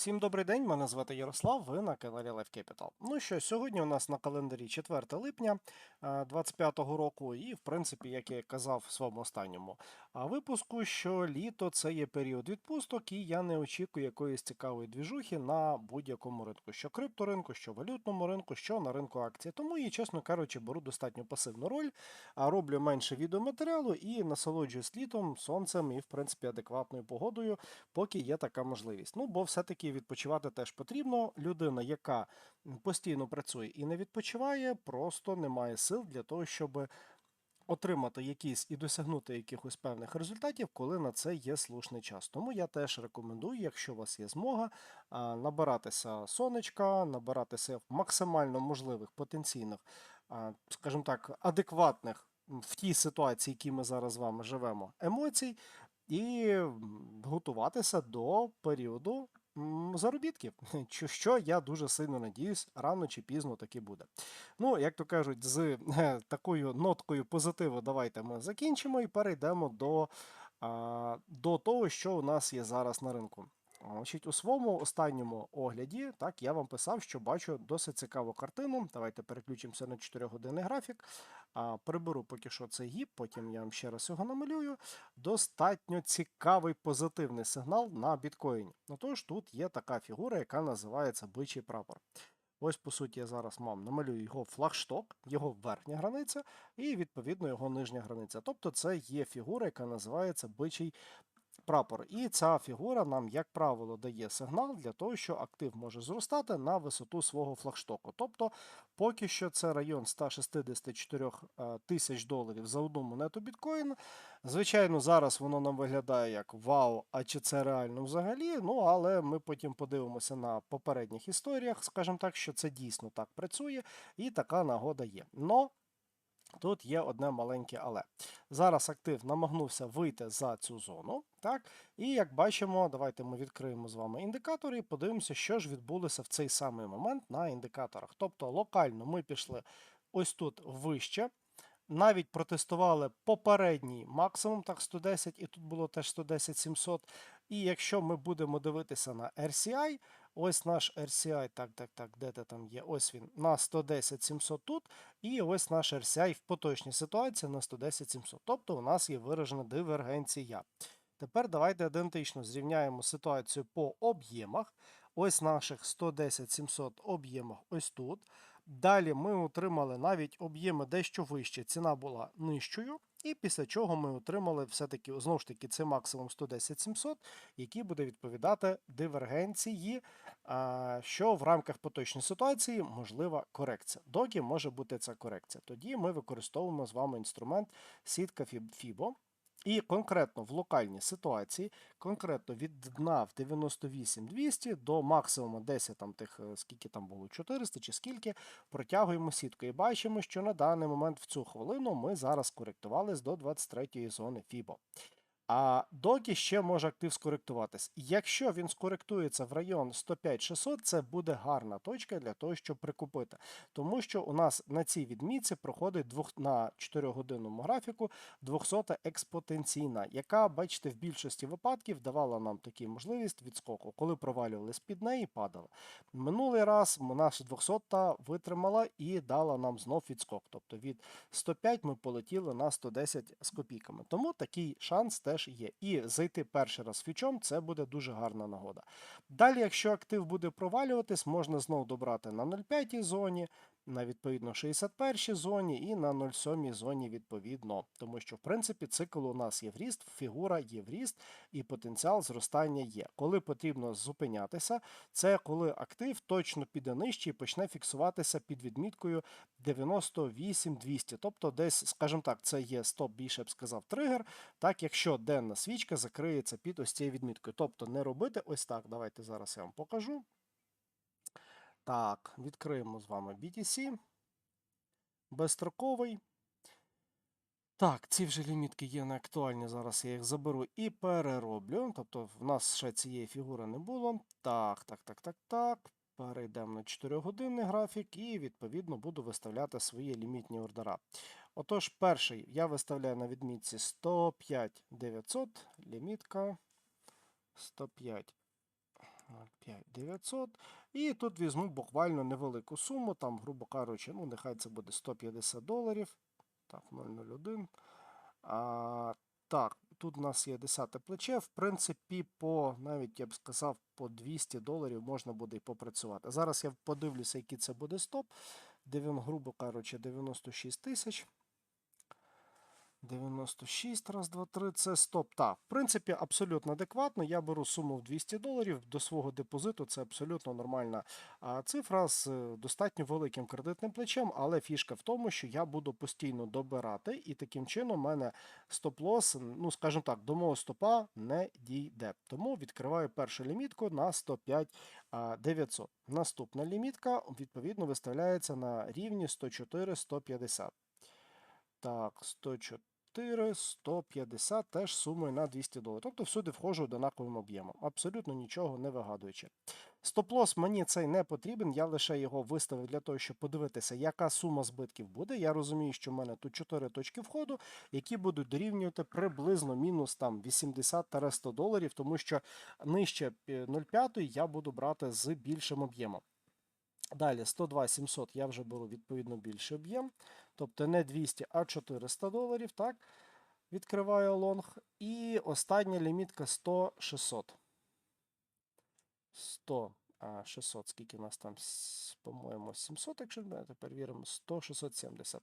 Всім добрий день, мене звати Ярослав, ви на каналі Life Capital. Ну що, сьогодні у нас на календарі 4 липня 2025 року, і в принципі, як я казав в своєму останньому випуску, що літо це є період відпусток, і я не очікую якоїсь цікавої двіжухи на будь-якому ринку, що крипторинку, що валютному ринку, що на ринку акцій. Тому і, чесно кажучи, беру достатньо пасивну роль, а роблю менше відеоматеріалу і насолоджуюсь літом, сонцем і, в принципі, адекватною погодою, поки є така можливість. Ну, бо все-таки відпочивати теж потрібно. Людина, яка постійно працює і не відпочиває, просто не має сил для того, щоб отримати якісь і досягнути якихось певних результатів, коли на це є слушний час. Тому я теж рекомендую, якщо у вас є змога, набиратися сонечка, набиратися максимально можливих потенційних, скажімо так, адекватних в тій ситуації, в якій ми зараз з вами живемо, емоцій, і готуватися до періоду заробітків, що, я дуже сильно надіюсь, рано чи пізно таки буде. Ну, як то кажуть, з е, такою ноткою позитиву давайте ми закінчимо і перейдемо до, до того, що у нас є зараз на ринку. Значить, у своєму останньому огляді, так, я вам писав, що бачу досить цікаву картину. Давайте переключимося на 4-годинний графік. А, приберу поки що цей гіп, потім я вам ще раз його намалюю. Достатньо цікавий позитивний сигнал на біткоїні. Ну тож тут є така фігура, яка називається бичий прапор. Ось, по суті, я зараз вам намалюю його флагшток, його верхня границя і, відповідно, його нижня границя. Тобто це є фігура, яка називається бичий прапор. І ця фігура нам, як правило, дає сигнал для того, що актив може зростати на висоту свого флагштоку. Тобто, поки що це район 164 е, тисяч доларів за одну монету біткоін. Звичайно, зараз воно нам виглядає як вау, а чи це реально взагалі? Ну, але ми потім подивимося на попередніх історіях, скажімо так, що це дійсно так працює, і така нагода є. Но Тут є одне маленьке але. Зараз актив намагнувся вийти за цю зону. Так? І як бачимо, давайте ми відкриємо з вами індикатори і подивимося, що ж відбулося в цей самий момент на індикаторах. Тобто локально ми пішли ось тут вище. Навіть протестували попередній максимум, так 110, і тут було теж 110 700. І якщо ми будемо дивитися на RCI, ось наш RCI, так, так, так, де ти там є? Ось він на 110 700 тут, і ось наш RCI в поточній ситуації на 110 700. Тобто у нас є виражена дивергенція. Тепер давайте ідентично зрівняємо ситуацію по об'ємах. Ось наших 110 700 об'ємах ось тут. Далі ми отримали навіть об'єми дещо вище, ціна була нижчою. І після чого ми отримали все-таки знову ж таки це максимум 110 700, який буде відповідати дивергенції, що в рамках поточної ситуації можлива корекція. Доки може бути ця корекція. Тоді ми використовуємо з вами інструмент сітка FIBO. І конкретно в локальній ситуації, конкретно від дна в 98-200 до максимуму 10 там тих, е, скільки там було 400 чи скільки, протягуємо сітку. І бачимо, що на даний момент в цю хвилину ми зараз коректувались до 23-ї зони FIBO. А доки ще може актив скоректуватись. Якщо він скоректується в район 105-600, це буде гарна точка для того, щоб прикупити. Тому що у нас на цій відмітці проходить двох, на 4-годинному графіку 200 експотенційна, яка, бачите, в більшості випадків давала нам таку можливість відскоку, коли провалювались під неї і падали. Минулий раз наша 200 витримала і дала нам знов відскок. Тобто від 105 ми полетіли на 110 з копійками. Тому такий шанс теж є. І зайти перший раз фічом це буде дуже гарна нагода. Далі, якщо актив буде провалюватись, можна знову добрати на 0,5 зоні, на відповідно 61 зоні і на 0,7 зоні відповідно. Тому що, в принципі, цикл у нас є в ріст, фігура є в ріст і потенціал зростання є. Коли потрібно зупинятися, це коли актив точно піде нижче і почне фіксуватися під відміткою 98-200. Тобто, десь, скажімо так, це є стоп, більше б сказав, тригер. Так, якщо денна свічка закриється під ось цією відміткою. Тобто не робити ось так. Давайте зараз я вам покажу. Так, відкриємо з вами BTC. Безстроковий. Так, ці вже лімітки є не актуальні. Зараз я їх заберу і перероблю. Тобто, в нас ще цієї фігури не було. Так, так, так, так, так. Перейдемо на 4-годинний графік і, відповідно, буду виставляти свої лімітні ордера. Отож, перший я виставляю на відмітці 105 900, лімітка 105 5900. І тут візьму буквально невелику суму, там, грубо кажучи, ну, нехай це буде 150 доларів. Так, 001. А, так, тут у нас є 10 плече. В принципі, по навіть я б сказав, по 200 доларів можна буде і попрацювати. Зараз я подивлюся, який це буде стоп. Де грубо кажучи, 96 тисяч. 96, раз, два, три, це стоп. Так, в принципі, абсолютно адекватно. Я беру суму в 200 доларів до свого депозиту. Це абсолютно нормальна цифра з е, достатньо великим кредитним плечем, але фішка в тому, що я буду постійно добирати, і таким чином у мене стоп-лос, ну скажімо так, до мого стопа не дійде. Тому відкриваю першу лімітку на 105 900. Наступна лімітка, відповідно, виставляється на рівні 104-150. Так, 104, 150 теж сумою на 200 доларів. Тобто всюди входжу однаковим об'ємом. Абсолютно нічого не вигадуючи. Стоп-лос мені цей не потрібен, я лише його виставив для того, щоб подивитися, яка сума збитків буде. Я розумію, що в мене тут 4 точки входу, які будуть дорівнювати приблизно мінус там 80-100 доларів, тому що нижче е, 0,5 я буду брати з більшим об'ємом. Далі 102 700 я вже беру відповідно більший об'єм. Тобто не 200, а 400 доларів. Так, відкриваю лонг. І остання лімітка 100 600. 100 а 600, скільки у нас там, по-моєму, 700, якщо не віримо, 100 670.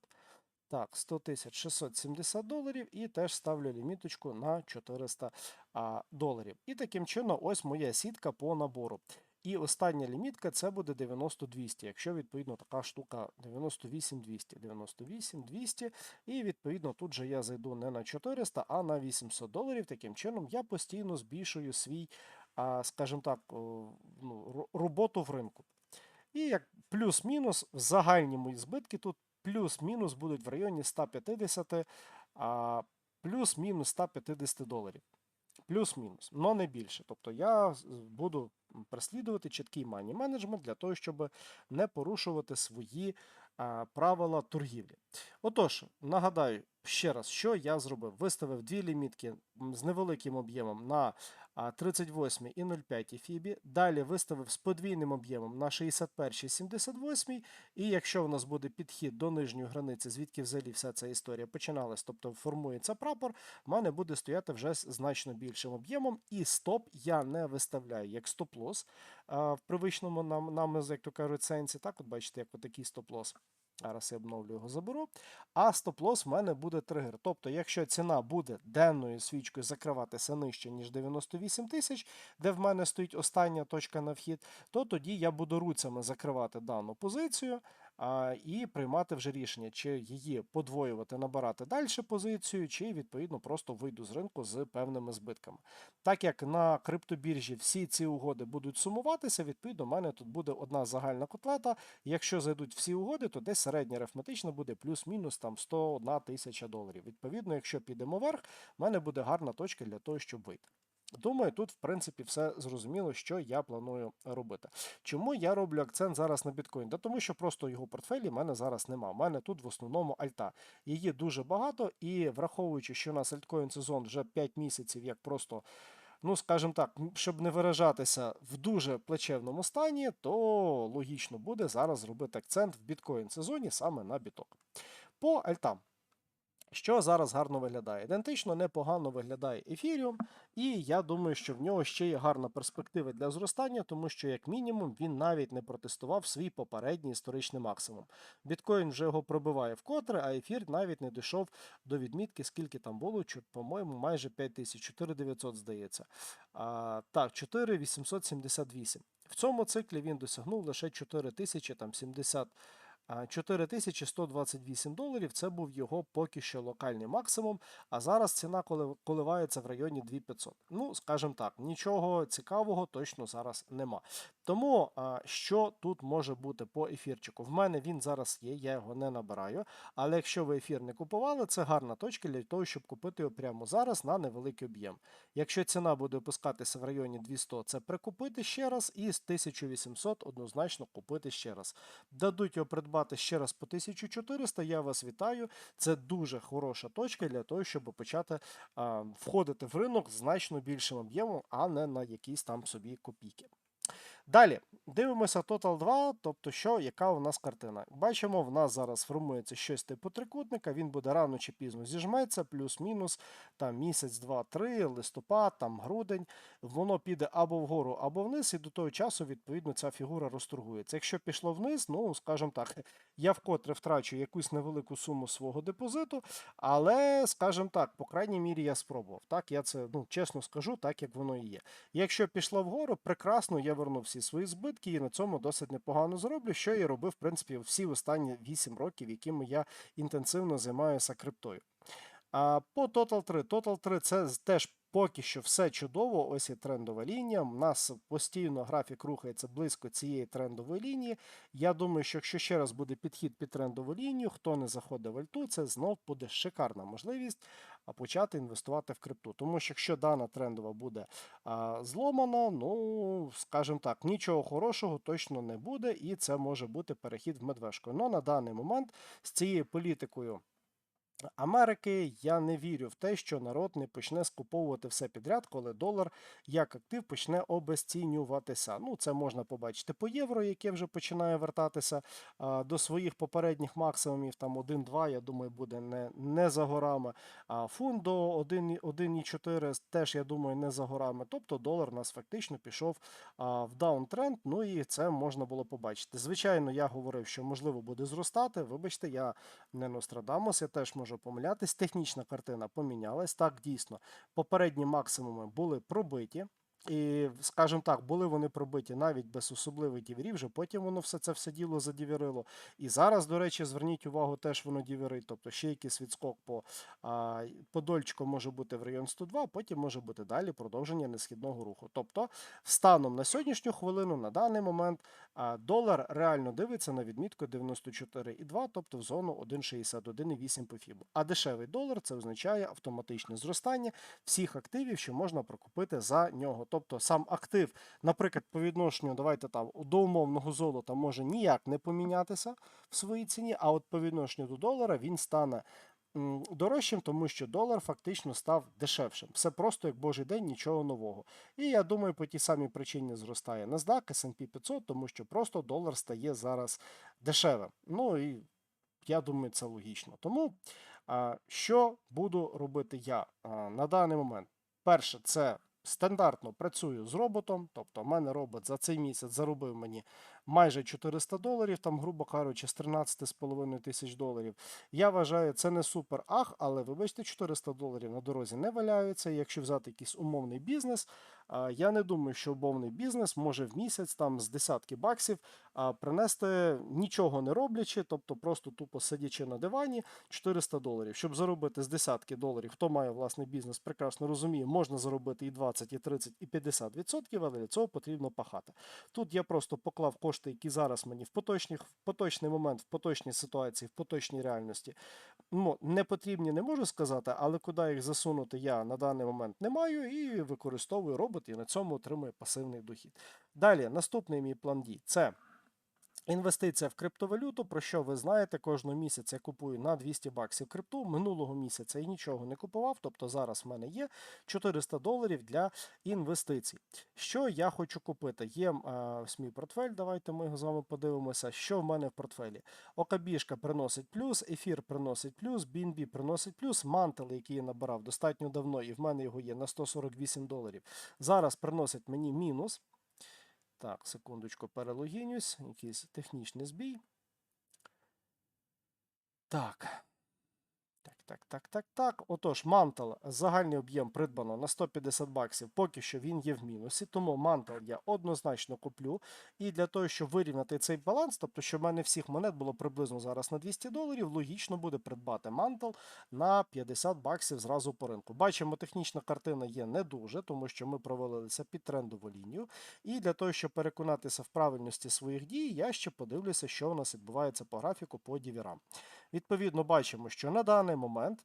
Так, 100 тисяч 670 доларів і теж ставлю ліміточку на 400 а, доларів. І таким чином, ось моя сітка по набору. І остання лімітка це буде 90-200, якщо відповідно така штука 98-200, 98-200. І відповідно тут же я зайду не на 400, а на 800 доларів. Таким чином я постійно збільшую свій, скажімо так, ну, роботу в ринку. І як плюс-мінус, загальні мої збитки тут плюс-мінус будуть в районі 150, плюс-мінус 150 доларів. Плюс-мінус, але не більше. Тобто я буду переслідувати чіткий мані менеджмент для того, щоб не порушувати свої правила торгівлі. Отож, нагадаю ще раз, що я зробив. Виставив дві лімітки з невеликим об'ємом на а, 38 і 0,5 фібі. Далі виставив з подвійним об'ємом на 61 і 78. І якщо в нас буде підхід до нижньої границі, звідки взагалі вся ця історія починалась, тобто формується прапор, в мене буде стояти вже з значно більшим об'ємом. І стоп я не виставляю як стоп-лос в привичному нам, нам, як то кажуть, сенсі. Так, от бачите, як отакий стоп-лос. Зараз я обновлю його заберу. А стоп-лос в мене буде тригер. Тобто, якщо ціна буде денною свічкою закриватися нижче, ніж 98 тисяч, де в мене стоїть остання точка на вхід, то тоді я буду руцями закривати дану позицію і приймати вже рішення, чи її подвоювати, набирати далі позицію, чи відповідно просто вийду з ринку з певними збитками. Так як на криптобіржі всі ці угоди будуть сумуватися, відповідно, в мене тут буде одна загальна котлета. Якщо зайдуть всі угоди, то десь середня арифметична буде плюс-мінус там 101 тисяча доларів. Відповідно, якщо підемо вверх, в мене буде гарна точка для того, щоб вийти. Думаю, тут, в принципі, все зрозуміло, що я планую робити. Чому я роблю акцент зараз на біткоін? Та тому що просто його портфелі в мене зараз нема. У мене тут в основному альта. Її дуже багато, і враховуючи, що у нас альткоін сезон вже 5 місяців, як просто. Ну, скажімо так, щоб не виражатися в дуже плечевному стані, то логічно буде зараз зробити акцент в біткоін сезоні саме на біток. По альтам. Що зараз гарно виглядає? Ідентично непогано виглядає ефіріум, і я думаю, що в нього ще є гарна перспектива для зростання, тому що, як мінімум, він навіть не протестував свій попередній історичний максимум. Біткоін вже його пробиває вкотре, а ефір навіть не дійшов до відмітки, скільки там було, по-моєму, майже 5000, 4900, здається. А, так, 4878. В цьому циклі він досягнув лише 4070. А, 4128 доларів це був його поки що локальний максимум, а зараз ціна коливається в районі 2500. Ну, скажімо так, нічого цікавого точно зараз нема. Тому що тут може бути по ефірчику? В мене він зараз є, я його не набираю. Але якщо ви ефір не купували, це гарна точка для того, щоб купити його прямо зараз на невеликий об'єм. Якщо ціна буде опускатися в районі 200, це прикупити ще раз, і з 1800 однозначно купити ще раз. Дадуть його придбати ще раз по 1400, я вас вітаю. Це дуже хороша точка для того, щоб почати входити в ринок значно більшим об'ємом, а не на якісь там собі копійки. Далі дивимося Total 2, тобто що, яка у нас картина. Бачимо, в нас зараз формується щось типу трикутника, він буде рано чи пізно зіжметься, плюс-мінус там місяць, два, три, листопад, там грудень. Воно піде або вгору, або вниз, і до того часу, відповідно, ця фігура розторгується. Якщо пішло вниз, ну скажімо так, я вкотре втрачу якусь невелику суму свого депозиту, але, скажімо так, по крайній мірі я спробував. Так, я це ну, чесно скажу, так як воно і є. Якщо пішло вгору, прекрасно, я верну всі свої збитки і на цьому досить непогано зроблю, що я робив, в принципі, всі останні 8 років, якими я інтенсивно займаюся криптою. А по Total 3. Total 3 це теж поки що все чудово. Ось є трендова лінія. У нас постійно графік рухається близько цієї трендової лінії. Я думаю, що якщо ще раз буде підхід під трендову лінію, хто не заходить в альту, це знов буде шикарна можливість почати інвестувати в крипту. Тому що якщо дана трендова буде а, зломана, ну скажімо так, нічого хорошого точно не буде, і це може бути перехід в медвежку. Но на даний момент з цією політикою. Америки я не вірю в те, що народ не почне скуповувати все підряд, коли долар як актив почне обесцінюватися. Ну, це можна побачити по євро, яке вже починає вертатися а, до своїх попередніх максимумів. Там 1-2, я думаю, буде не, не за горами. А фунт до 1,4 теж, я думаю, не за горами. Тобто долар нас фактично пішов а, в даунтренд. Ну і це можна було побачити. Звичайно, я говорив, що можливо буде зростати. Вибачте, я не Нострадамус, я теж можу помилятись. Технічна картина помінялась. Так, дійсно, попередні максимуми були пробиті. І, скажімо так, були вони пробиті навіть без особливих діверів, вже потім воно все це все діло задівірило. І зараз, до речі, зверніть увагу, теж воно діверить. Тобто ще якийсь відскок по, а, по дольчику може бути в район 102, а потім може бути далі продовження несхідного руху. Тобто, станом на сьогоднішню хвилину, на даний момент, а, долар реально дивиться на відмітку 94,2, тобто в зону 1,61,8 по фібу. А дешевий долар це означає автоматичне зростання всіх активів, що можна прокупити за нього. Тобто сам актив, наприклад, по відношенню, давайте там до умовного золота може ніяк не помінятися в своїй ціні, а от по відношенню до долара він стане дорожчим, тому що долар фактично став дешевшим. Все просто як божий день, нічого нового. І я думаю, по тій самій причині зростає NASDAQ, S&P 500, тому що просто долар стає зараз дешевим. Ну і я думаю, це логічно. Тому що буду робити я на даний момент? Перше, це стандартно працюю з роботом. Тобто, в мене робот за цей місяць заробив мені майже 400 доларів, там, грубо кажучи, з 13,5 тисяч доларів. Я вважаю, це не супер ах, але вибачте, 400 доларів на дорозі не валяються. Якщо взяти якийсь умовний бізнес, я не думаю, що умовний бізнес може в місяць там з десятки баксів принести нічого не роблячи, тобто просто тупо сидячи на дивані 400 доларів. Щоб заробити з десятки доларів, хто має власний бізнес, прекрасно розуміє, можна заробити і 20, і 30, і 50 відсотків, але для цього потрібно пахати. Тут я просто поклав кошти, які зараз мені в поточних, в поточний момент, в поточній ситуації, в поточній реальності ну, не потрібні, не можу сказати, але куди їх засунути я на даний момент не маю і використовую робот і на цьому отримує пасивний дохід. Далі, наступний мій план дій це. Інвестиція в криптовалюту, про що ви знаєте, кожного місяця я купую на 200 баксів крипту. Минулого місяця я нічого не купував, тобто зараз в мене є 400 доларів для інвестицій. Що я хочу купити? Є е, мій портфель, давайте ми його з вами подивимося. Що в мене в портфелі? Окабішка приносить плюс, ефір приносить плюс, BNB приносить плюс, мантел, який я набирав достатньо давно, і в мене його є на 148 доларів. Зараз приносить мені мінус. Так, секундочку, перелогінюсь, якийсь технічний збій. Так. Так, так, так, так. Отож, мантел, загальний об'єм придбано на 150 баксів, поки що він є в мінусі, тому мантел я однозначно куплю. І для того, щоб вирівняти цей баланс, тобто, щоб в мене всіх монет було приблизно зараз на 200 доларів, логічно буде придбати мантел на 50 баксів зразу по ринку. Бачимо, технічна картина є не дуже, тому що ми провалилися під трендову лінію. І для того, щоб переконатися в правильності своїх дій, я ще подивлюся, що у нас відбувається по графіку по дівірам. Відповідно, бачимо, що на даний момент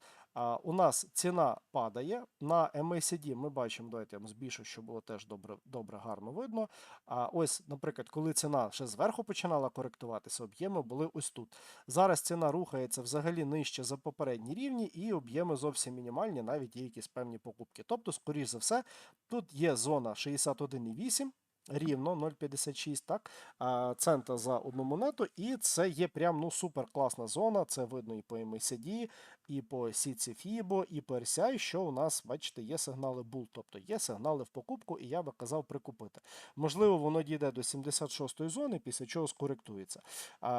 у нас ціна падає. На MACD ми бачимо, давайте я вам збільшу, щоб було теж добре, добре гарно видно. А ось, наприклад, коли ціна ще зверху починала коректуватися, об'єми були ось тут. Зараз ціна рухається взагалі нижче за попередні рівні, і об'єми зовсім мінімальні, навіть є якісь певні покупки. Тобто, скоріш за все, тут є зона 61,8. Рівно 0,56 так, цента за одну монету, і це є прям ну супер класна зона. Це видно і по MACD, і по сітці FIBO, і по RSI, що у нас, бачите, є сигнали Bull, тобто є сигнали в покупку, і я би казав прикупити. Можливо, воно дійде до 76-ї зони, після чого скоректується.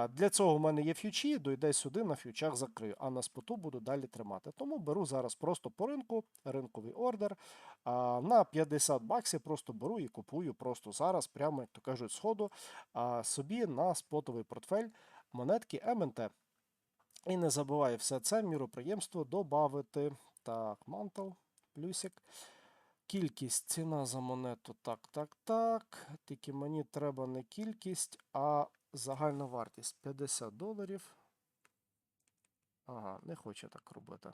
Для цього в мене є фьючі, дойде сюди, на фьючах закрию, а на споту буду далі тримати. Тому беру зараз просто по ринку, ринковий ордер. А, На 50 баксів просто беру і купую просто зараз, прямо, як то кажуть, сходу а, собі на спотовий портфель монетки МНТ. І не забувай все це міроприємство додати. Так, мантл, плюсик. Кількість ціна за монету. Так, так, так. Тільки мені треба не кількість, а загальна вартість 50 доларів. Ага, не хоче так робити.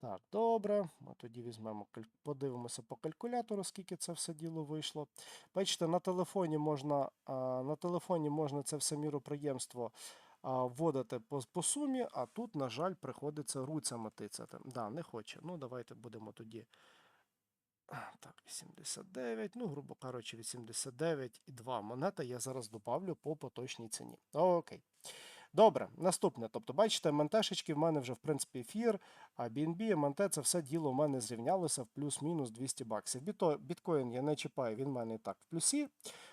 Так, добре. Ми тоді візьмемо, подивимося по калькулятору, скільки це все діло вийшло. Бачите, на телефоні можна, на телефоні можна це все міроприємство вводити по, по сумі, а тут, на жаль, приходиться руцями тицяти. Да, не хоче. Ну, давайте будемо тоді. Так, 89, ну, грубо кажучи, 89,2 монета я зараз добавлю по поточній ціні. Окей. Добре, наступне. Тобто, бачите, МНТшечки в мене вже, в принципі, ефір, а BNB, МНТ це все діло в мене зрівнялося в плюс-мінус 200 баксів. Біткоін я не чіпаю, він в мене і так в плюсі.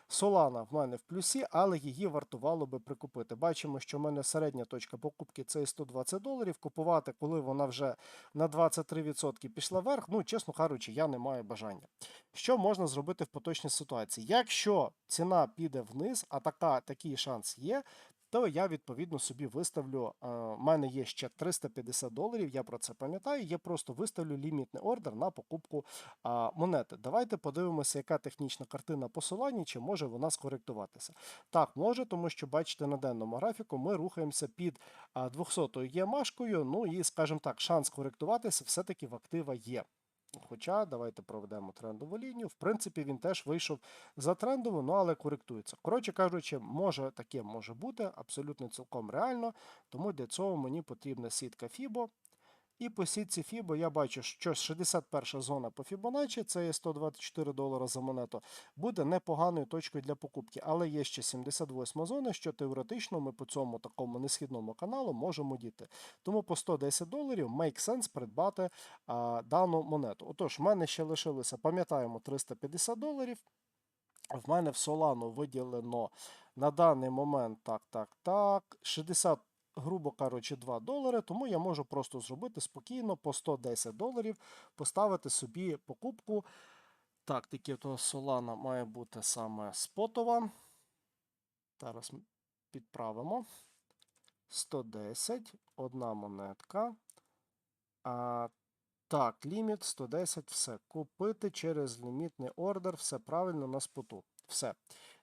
Солана в мене в плюсі, але її вартувало би прикупити. Бачимо, що в мене середня точка покупки це 120 доларів. Купувати, коли вона вже на 23% пішла вверх, ну, чесно кажучи, я не маю бажання. Що можна зробити в поточній ситуації? Якщо ціна піде вниз, а така, такий шанс є, то я відповідно собі виставлю. У мене є ще 350 доларів, я про це пам'ятаю. Я просто виставлю лімітний ордер на покупку монети. Давайте подивимося, яка технічна картина посилання, чи може вона скоректуватися. Так, може, тому що бачите, на денному графіку ми рухаємося під 200-ю ємашкою. Ну і, скажімо так, шанс коректуватися все-таки в актива є. Хоча давайте проведемо трендову лінію. В принципі, він теж вийшов за трендову, ну але коректується. Коротше кажучи, може таке може бути, абсолютно цілком реально. Тому для цього мені потрібна сітка FIBO. І по сітці FIBO я бачу, що 61 зона по Fibonacci, це є 124 долара за монету, буде непоганою точкою для покупки. Але є ще 78 зона, що теоретично ми по цьому такому несхідному каналу можемо діти. Тому по 110 доларів make sense придбати а, дану монету. Отож, в мене ще лишилося, пам'ятаємо, 350 доларів. В мене в Solano виділено на даний момент так, так, так, 60 грубо кажучи, 2 долари, тому я можу просто зробити спокійно по 110 доларів, поставити собі покупку. Так, тільки то Solana має бути саме спотова. Зараз підправимо. 110, одна монетка. А, так, ліміт 110, все. Купити через лімітний ордер, все правильно на споту. Все.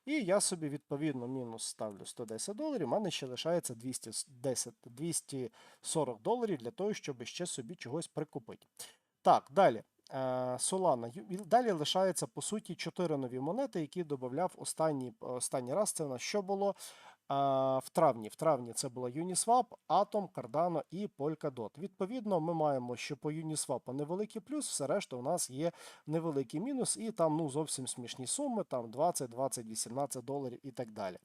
І я собі відповідно мінус ставлю 110 доларів. У мене ще лишається 210, 240 доларів для того, щоб ще собі чогось прикупити. Так, далі. Е, Solana. Далі лишається по суті 4 нові монети, які додав останній, останній раз. Це у нас що було? В травні. В травні це була Uniswap, Atom, Cardano і Polkadot. Відповідно, ми маємо, що по Uniswap невеликий плюс, все решта у нас є невеликий мінус, і там ну зовсім смішні суми, там 20, 20, 18 доларів і так далі.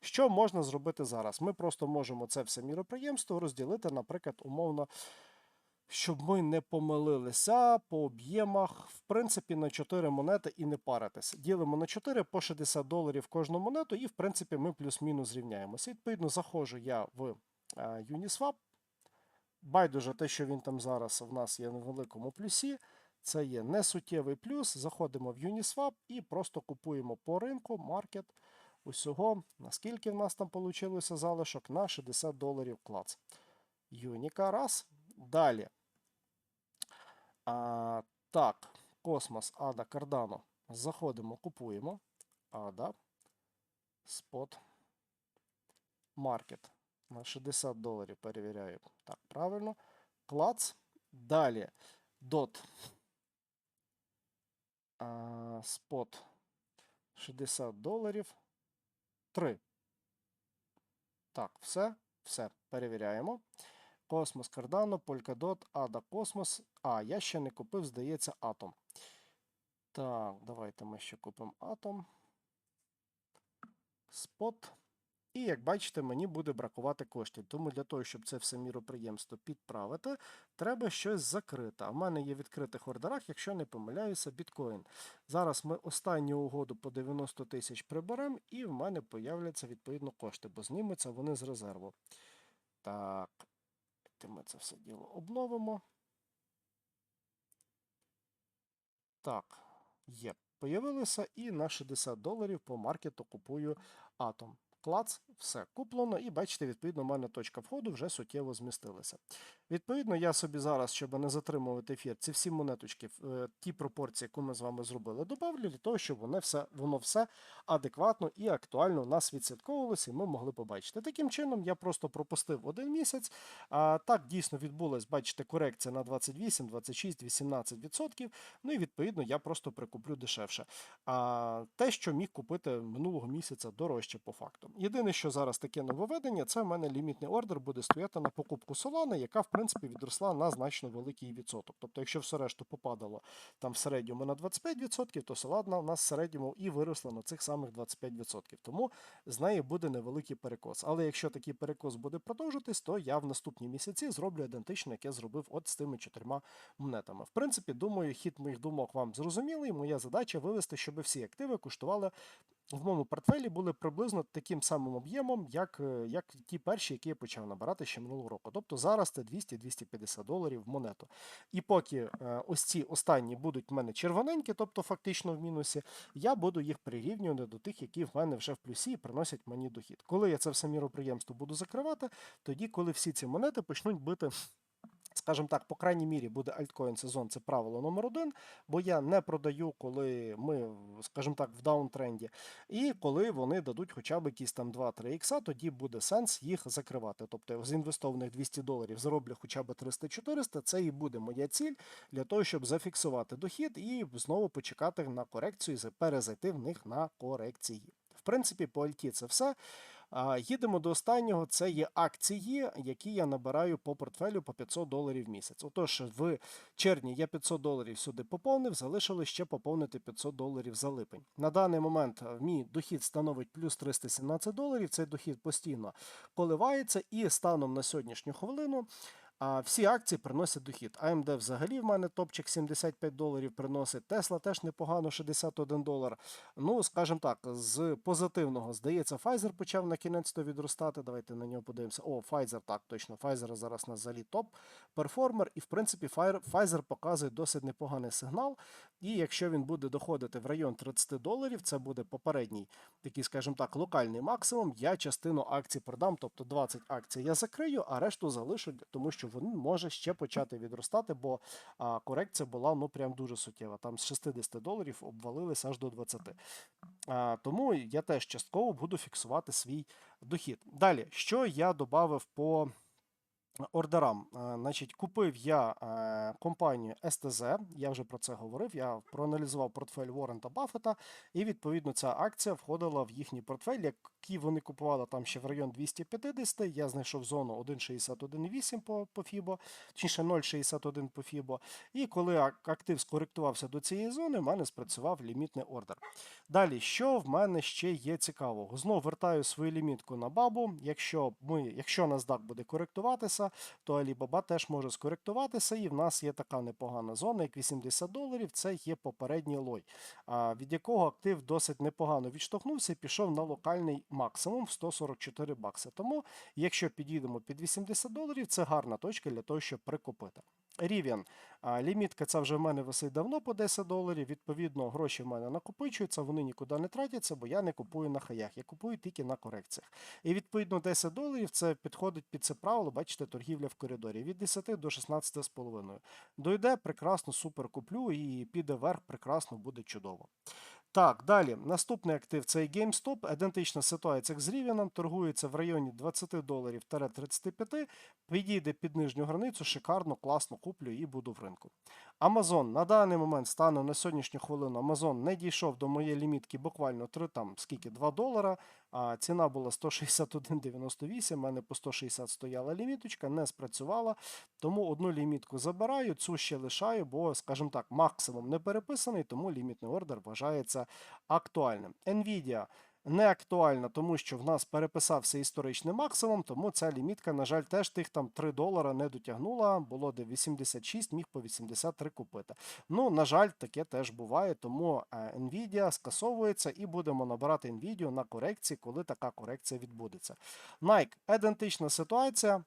Що можна зробити зараз? Ми просто можемо це все міроприємство розділити, наприклад, умовно. Щоб ми не помилилися по об'ємах, в принципі, на 4 монети і не паритися. Ділимо на 4 по 60 доларів кожну монету, і в принципі ми плюс-мінус зрівняємося. Відповідно, заходжу я в е, Uniswap. Байдуже те, що він там зараз в нас є на великому плюсі. Це є несуттєвий плюс. Заходимо в Uniswap і просто купуємо по ринку маркет усього. Наскільки в нас там вийшло залишок? На 60 доларів клац. Юніка раз. Далі. А, так, Космос, Ада, Кардано. Заходимо, купуємо. Ада. Спот. Маркет. На 60 доларів перевіряю. Так, правильно. Клац. Далі. Дот. А, спот. 60 доларів. 3. Так, все. Все. Перевіряємо. Космос Кардано, Polkadot, Ада Космос. А, я ще не купив, здається, Атом. Так, давайте ми ще купимо Атом. спот. І як бачите, мені буде бракувати коштів. Тому для того, щоб це все міроприємство підправити, треба щось закрити. А в мене є відкритих ордерах, якщо не помиляюся, біткоін. Зараз ми останню угоду по 90 тисяч приберемо, і в мене появляться відповідно кошти, бо знімуться вони з резерву. Так, давайте ми це все діло обновимо. Так, є. Появилося і на 60 доларів по маркету купую атом. Клац, все куплено, і бачите, відповідно, у мене точка входу вже суттєво змістилася. Відповідно, я собі зараз, щоб не затримувати ефір, ці всі монеточки, е, ті пропорції, які ми з вами зробили, добавлю для того, щоб воно все, воно все адекватно і актуально у нас відслідковувалося, і ми могли побачити. Таким чином, я просто пропустив один місяць. А, так дійсно відбулась, бачите, корекція на 28, 26, 18%. Ну і відповідно я просто прикуплю дешевше. А те, що міг купити минулого місяця дорожче по факту. Єдине, що зараз таке нововведення, це в мене лімітний ордер буде стояти на покупку Solana, яка в принципі відросла на значно великий відсоток. Тобто, якщо все решту попадало там в середньому на 25%, то Solana у нас в середньому і виросла на цих самих 25%. Тому з неї буде невеликий перекос. Але якщо такий перекос буде продовжитись, то я в наступні місяці зроблю ідентичне, як я зробив от з тими чотирма монетами. В принципі, думаю, хід моїх думок вам зрозумілий. Моя задача вивести, щоб всі активи коштували в моєму портфелі були приблизно таким самим об'ємом, як е, як ті перші, які я почав набирати ще минулого року. Тобто зараз це 200-250 доларів в монету. І поки е, ось ці останні будуть в мене червоненькі, тобто фактично в мінусі, я буду їх прирівнювати до тих, які в мене вже в плюсі і приносять мені дохід. Коли я це все міроприємство буду закривати, тоді, коли всі ці монети почнуть бити скажімо так, по крайній мірі буде альткоін сезон, це правило номер один, бо я не продаю, коли ми, скажімо так, в даунтренді. І коли вони дадуть хоча б якісь там 2-3 ікса, тоді буде сенс їх закривати. Тобто з інвестованих 200 доларів зароблю хоча б 300-400, це і буде моя ціль для того, щоб зафіксувати дохід і знову почекати на корекцію і перезайти в них на корекції. В принципі, по альті це все. Їдемо до останнього. Це є акції, які я набираю по портфелю по 500 доларів в місяць. Отож, в червні я 500 доларів сюди поповнив, залишилось ще поповнити 500 доларів за липень. На даний момент е, мій дохід становить плюс 317 доларів. Цей дохід постійно коливається, і станом на сьогоднішню хвилину. А всі акції приносять дохід. AMD взагалі в мене топчик 75 доларів приносить. Тесла теж непогано, 61 долар. Ну, скажімо так, з позитивного, здається, Pfizer почав на кінець то відростати. Давайте на нього подивимося. О, Pfizer, так, точно. Pfizer зараз на взагалі топ-перформер. І, в принципі, Pfizer показує досить непоганий сигнал. І якщо він буде доходити в район 30 доларів, це буде попередній такий, скажімо так, локальний максимум. Я частину акцій продам, тобто 20 акцій я закрию, а решту залишу, тому що він може ще почати відростати, бо корекція була ну прям дуже суттєва. Там з 60 доларів обвалилися аж до 20. А, Тому я теж частково буду фіксувати свій дохід. Далі, що я додав по ордерам. Е, Значить, купив я е, компанію СТЗ, я вже про це говорив. Я проаналізував портфель Воррента Баффета, і відповідно ця акція входила в їхній портфель, який вони купували там ще в район 250. Я знайшов зону 1,61,8 по, по FIBO, точніше 0,61 по FIBO. І коли актив скоректувався до цієї зони, в мене спрацював лімітний ордер. Далі, що в мене ще є цікавого? Знову вертаю свою лімітку на бабу. Якщо ми, якщо NASDAQ буде коректуватися, то Alibaba теж може скоректуватися, і в нас є така непогана зона, як 80 доларів. Це є попередній лой, від якого актив досить непогано відштовхнувся і пішов на локальний максимум в 144 бакси. Тому, якщо підійдемо під 80 доларів, це гарна точка для того, щоб прикупити. Рівень. Лімітка ця вже в мене висить давно по 10 доларів. Відповідно, гроші в мене накопичуються, вони нікуди не тратяться, бо я не купую на хаях, я купую тільки на корекціях. І відповідно 10 доларів це підходить під це правило, бачите, торгівля в коридорі від 10 до 16,5. Дойде, прекрасно, супер куплю і піде вверх, прекрасно, буде чудово. Так, далі. Наступний актив це GameStop. Ідентична ситуація як з Рівеном, торгується в районі 20 доларів 35, підійде під нижню границю, шикарно, класно куплю і буду в ринку. Amazon на даний момент станом на сьогоднішню хвилину Amazon не дійшов до моєї лімітки буквально 3 там скільки 2 долара. А ціна була 161,98. У мене по 160 стояла ліміточка, не спрацювала. Тому одну лімітку забираю, цю ще лишаю, бо, скажімо так, максимум не переписаний, тому лімітний ордер вважається актуальним. Nvidia не актуальна, тому що в нас переписався історичний максимум, тому ця лімітка, на жаль, теж тих там 3 долара не дотягнула. Було де 86, міг по 83 купити. Ну, на жаль, таке теж буває, тому е, Nvidia скасовується і будемо набирати Nvidia на корекції, коли така корекція відбудеться. Nike ідентична ситуація.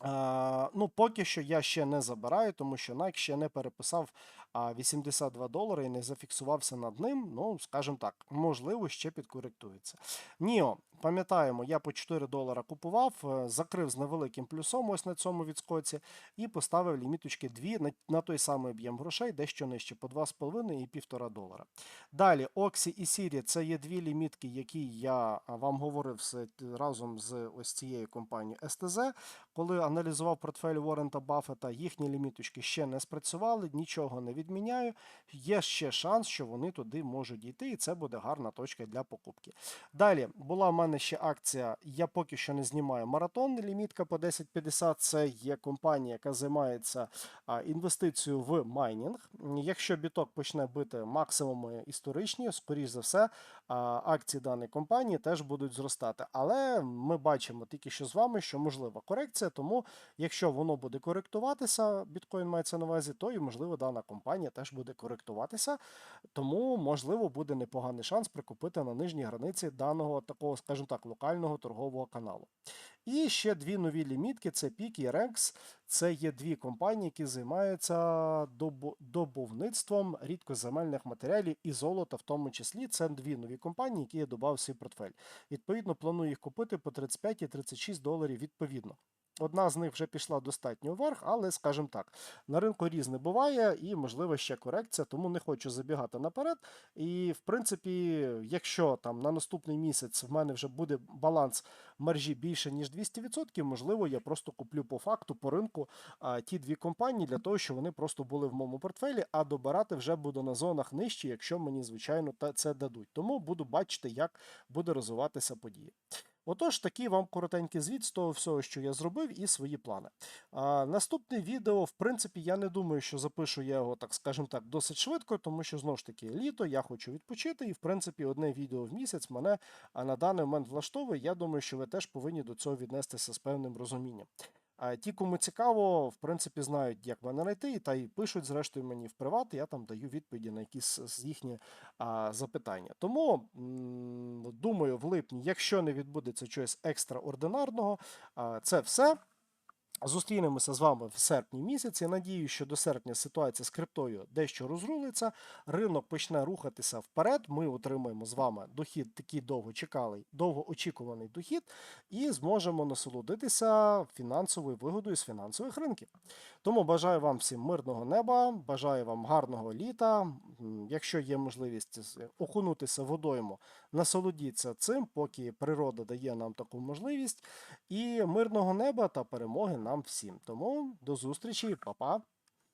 А, ну, поки що я ще не забираю, тому що Nike ще не переписав 82 долари і не зафіксувався над ним. Ну, скажімо так, можливо, ще підкоректується. Ніо, пам'ятаємо, я по 4 долара купував, е, закрив з невеликим плюсом ось на цьому відскоці і поставив ліміточки 2 на, той самий об'єм грошей, дещо нижче, по 2,5 і 1,5 долара. Далі, Оксі і Сірі це є дві лімітки, які я вам говорив разом з ось цією компанією СТЗ. Коли аналізував портфель Уоррента Баффета, їхні ліміточки ще не спрацювали, нічого не відміняю. Є ще шанс, що вони туди можуть дійти, і це буде гарна точка для покупки. Далі була в мене ще акція. Я поки що не знімаю маратон. Лімітка по 1050. Це є компанія, яка займається інвестицією в майнінг. Якщо біток почне бити максимуми історичні, скоріш за все, акції даної компанії теж будуть зростати. Але ми бачимо тільки що з вами, що можлива корекція. Тому, якщо воно буде коректуватися, біткоін мається на увазі, то і можливо дана компанія теж буде коректуватися. Тому, можливо, буде непоганий шанс прикупити на нижній границі даного такого, скажімо так, локального торгового каналу. І ще дві нові лімітки: це PIK і REX. Це є дві компанії, які займаються добу- добувництвом рідкоземельних матеріалів і золота, в тому числі. Це дві нові компанії, які я додав в свій портфель. Відповідно, планую їх купити по 35 і 36 доларів відповідно. Одна з них вже пішла достатньо вверх, але, скажімо так, на ринку різне буває і, можливо, ще корекція, тому не хочу забігати наперед. І, в принципі, якщо там на наступний місяць в мене вже буде баланс мережі більше, ніж 200%, можливо, я просто куплю по факту, по ринку а, ті дві компанії для того, щоб вони просто були в моєму портфелі, а добирати вже буду на зонах нижче, якщо мені, звичайно, це дадуть. Тому буду бачити, як буде розвиватися подія. Отож, такий вам коротенький звіт з того всього, що я зробив, і свої плани. А, наступне відео, в принципі, я не думаю, що запишу я його, так скажімо так, досить швидко, тому що знову ж таки літо, я хочу відпочити, і в принципі одне відео в місяць мене на даний момент влаштовує. Я думаю, що ви теж повинні до цього віднестися з певним розумінням. А ті, кому цікаво, в принципі, знають, як мене знайти, та й пишуть, зрештою, мені в приват, я там даю відповіді на якісь з їхні а, запитання. Тому думаю, в липні, якщо не відбудеться чогось екстраординарного, а, це все. Зустрінемося з вами в серпні місяці. Надію, що до серпня ситуація з криптою дещо розрулиться. Ринок почне рухатися вперед. Ми отримаємо з вами дохід, такий довгочекалий, довгоочікуваний дохід, і зможемо насолодитися фінансовою вигодою з фінансових ринків. Тому бажаю вам всім мирного неба, бажаю вам гарного літа. Якщо є можливість з- окунутися водойму, насолодіться цим, поки природа дає нам таку можливість. І мирного неба та перемоги нам всім. Тому до зустрічі, па-па!